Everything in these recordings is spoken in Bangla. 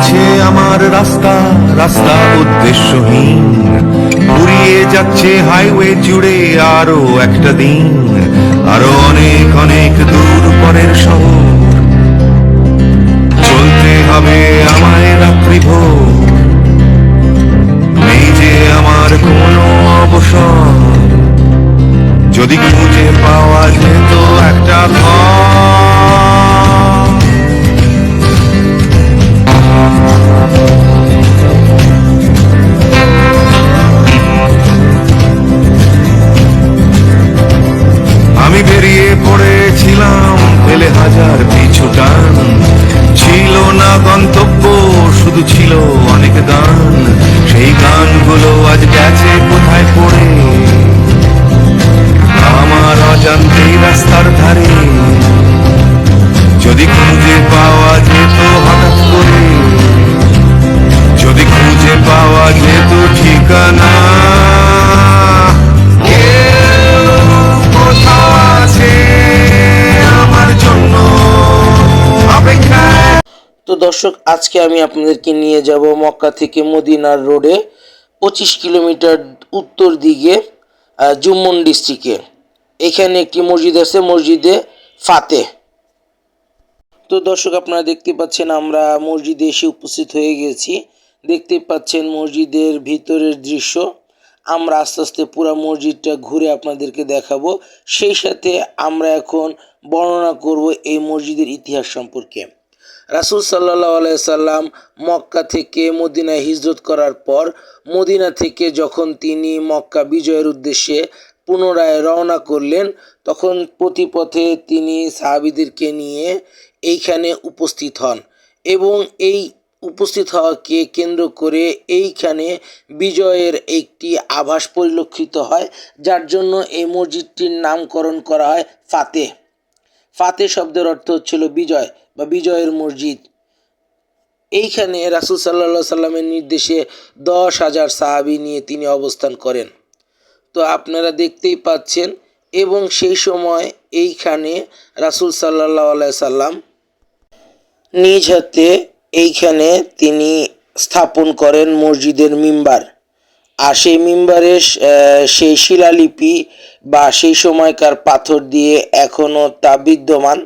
চলছে আমার রাস্তা রাস্তা উদ্দেশ্যহীন। উড়িয়ে যাচ্ছে হাইওয়ে জুড়ে আরও একটা দিন। আরও অনেক অনেক দূর পরের শহর। ছিল অনেক গান, সেই গানগুলো আজ গেছে কোথায় পড়ে? আমার অজান্তেই রাস্তার ধারে, যদি খুঁজে পাওয়া যেত তো দর্শক, আজকে আমি আপনাদেরকে নিয়ে যাব মক্কা থেকে মদিনার রোডে পঁচিশ কিলোমিটার উত্তর দিকে জুম্মন ডিস্ট্রিক্টে। এখানে একটি মসজিদ আছে, মসজিদে ফাতে। তো দর্শক, আপনারা দেখতে পাচ্ছেন আমরা মসজিদে এসে উপস্থিত হয়ে গেছি। দেখতে পাচ্ছেন মসজিদের ভিতরের দৃশ্য। আমরা আস্তে আস্তে পুরো মসজিদটা ঘুরে আপনাদেরকে দেখাবো। সেই সাথে আমরা এখন বর্ণনা করব এই মসজিদের ইতিহাস সম্পর্কে। রাসুল সাল্লাহ সাল্লাম মক্কা থেকে মদিনায় হিজরত করার পর মদিনা থেকে যখন তিনি মক্কা বিজয়ের উদ্দেশ্যে পুনরায় রওনা করলেন, তখন প্রতিপথে তিনি সাহাবিদেরকে নিয়ে এইখানে উপস্থিত হন এবং এই উপস্থিত হওয়াকে কেন্দ্র করে এইখানে বিজয়ের একটি আভাস পরিলক্ষিত হয়, যার জন্য এই মসজিদটির নামকরণ করা হয় ফাতে ফাতে শব্দের অর্থ হচ্ছিল বিজয়। বা বিজয়ের মসজিদ। এইখানে রাসুল সাল্লা সাল্লামের নির্দেশে দশ হাজার সাহাবি নিয়ে তিনি অবস্থান করেন। তো আপনারা দেখতেই পাচ্ছেন এবং সেই সময় এইখানে রাসুল সাল্লাহ সাল্লাম নিজ হাতে এইখানে তিনি স্থাপন করেন মসজিদের মিম্বার। আর সেই মিম্বারে সেই শিলালিপি বা সেই সময়কার পাথর দিয়ে এখনও তা বিদ্যমান।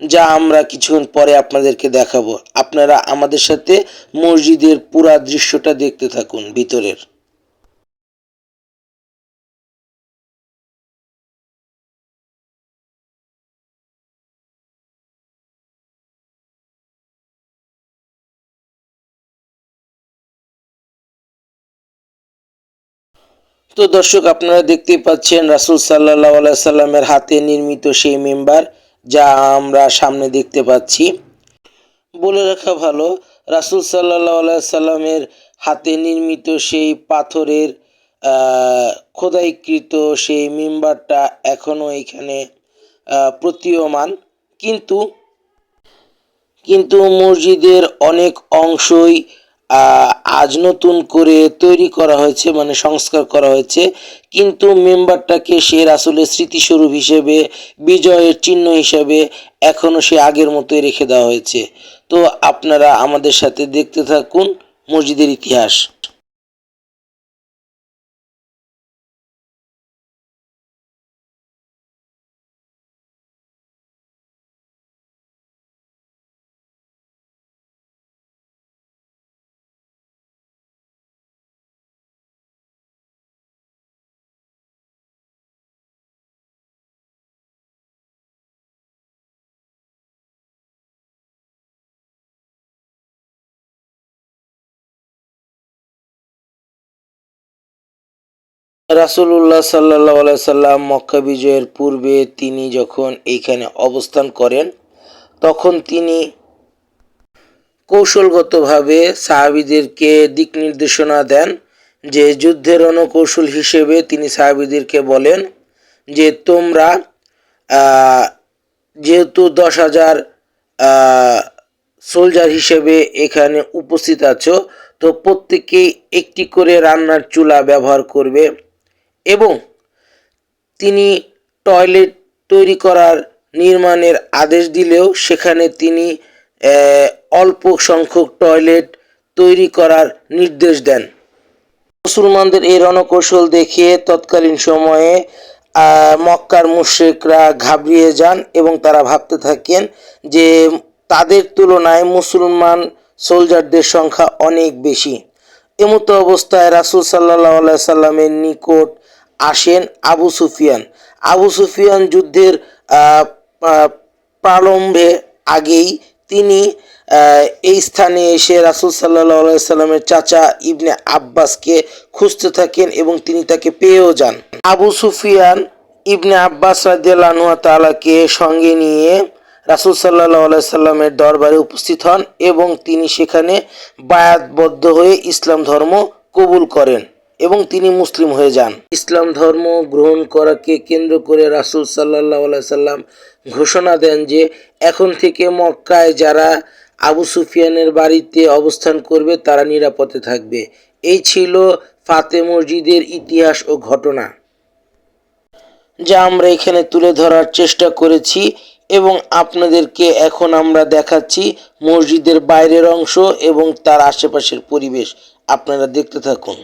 যা আমরা কিছুক্ষণ পরে আপনাদেরকে দেখাবো। আপনারা আমাদের সাথে মসজিদের পুরা দৃশ্যটা দেখতে থাকুন ভিতরের। তো দর্শক, আপনারা দেখতেই পাচ্ছেন রাসুল সাল্লাহ সাল্লামের হাতে নির্মিত সেই মেম্বার। যা আমরা সামনে দেখতে পাচ্ছি। বলে রাখা ভালো, রাসুল সাল্লাহ সাল্লামের হাতে নির্মিত সেই পাথরের খোদাইকৃত সেই মেম্বারটা এখনও এখানে প্রতীয়মান। কিন্তু কিন্তু মসজিদের অনেক অংশই আজ নতুন করে তৈরি করা হয়েছে মানে সংস্কার করা হয়েছে। কিন্তু মেম্বারটাকে সে রাসুলের স্মৃতিস্বরূপ হিসেবে, বিজয়ের চিহ্ন হিসেবে এখনও সে আগের মতোই রেখে দেওয়া হয়েছে। তো আপনারা আমাদের সাথে দেখতে থাকুন মসজিদের ইতিহাস। রাসুল্লাহ সাল্লাহ সাল্লাম মক্কা বিজয়ের পূর্বে তিনি যখন এইখানে অবস্থান করেন, তখন তিনি কৌশলগতভাবে সাহাবিদেরকে দিক নির্দেশনা দেন যে যুদ্ধের রণকৌশল হিসেবে তিনি সাহাবিদেরকে বলেন যে তোমরা যেহেতু দশ হাজার সোলজার হিসেবে এখানে উপস্থিত আছো, তো প্রত্যেকেই একটি করে রান্নার চুলা ব্যবহার করবে। এবং তিনি টয়লেট তৈরি করার নির্মাণের আদেশ দিলেও সেখানে তিনি অল্প সংখ্যক টয়লেট তৈরি করার নির্দেশ দেন। মুসলমানদের এই রণকৌশল দেখে তৎকালীন সময়ে মক্কার মুশ্রিকরা ঘাবড়িয়ে যান এবং তারা ভাবতে থাকেন যে তাদের তুলনায় মুসলমান সোলজারদের সংখ্যা অনেক বেশি। এমতো অবস্থায় রাসুল সাল্লাহ সাল্লামের নিকট আসেন আবু সুফিয়ান। আবু সুফিয়ান যুদ্ধের প্রারম্ভে আগেই তিনি এই স্থানে এসে রাসুল সাল্লাহ সাল্লামের চাচা ইবনে আব্বাসকে খুঁজতে থাকেন এবং তিনি তাকে পেয়েও যান। আবু সুফিয়ান ইবনে আব্বাস রাজিয়াল্লাহ তালাকে সঙ্গে নিয়ে রাসুল সাল্লাহ সাল্লামের দরবারে উপস্থিত হন এবং তিনি সেখানে বায়াতবদ্ধ হয়ে ইসলাম ধর্ম কবুল করেন। এবং তিনি মুসলিম হয়ে যান। ইসলাম ধর্ম গ্রহণ করাকে কেন্দ্র করে রাসুল সাল্লাহ সাল্লাম ঘোষণা দেন যে, এখন থেকে মক্কায় যারা আবু সুফিয়ানের বাড়িতে অবস্থান করবে, তারা নিরাপদে থাকবে। এই ছিল ফাতে মসজিদের ইতিহাস ও ঘটনা। যা আমরা এখানে তুলে ধরার চেষ্টা করেছি এবং আপনাদেরকে এখন আমরা দেখাচ্ছি মসজিদের বাইরের অংশ এবং তার আশেপাশের পরিবেশ। আপনারা দেখতে থাকুন।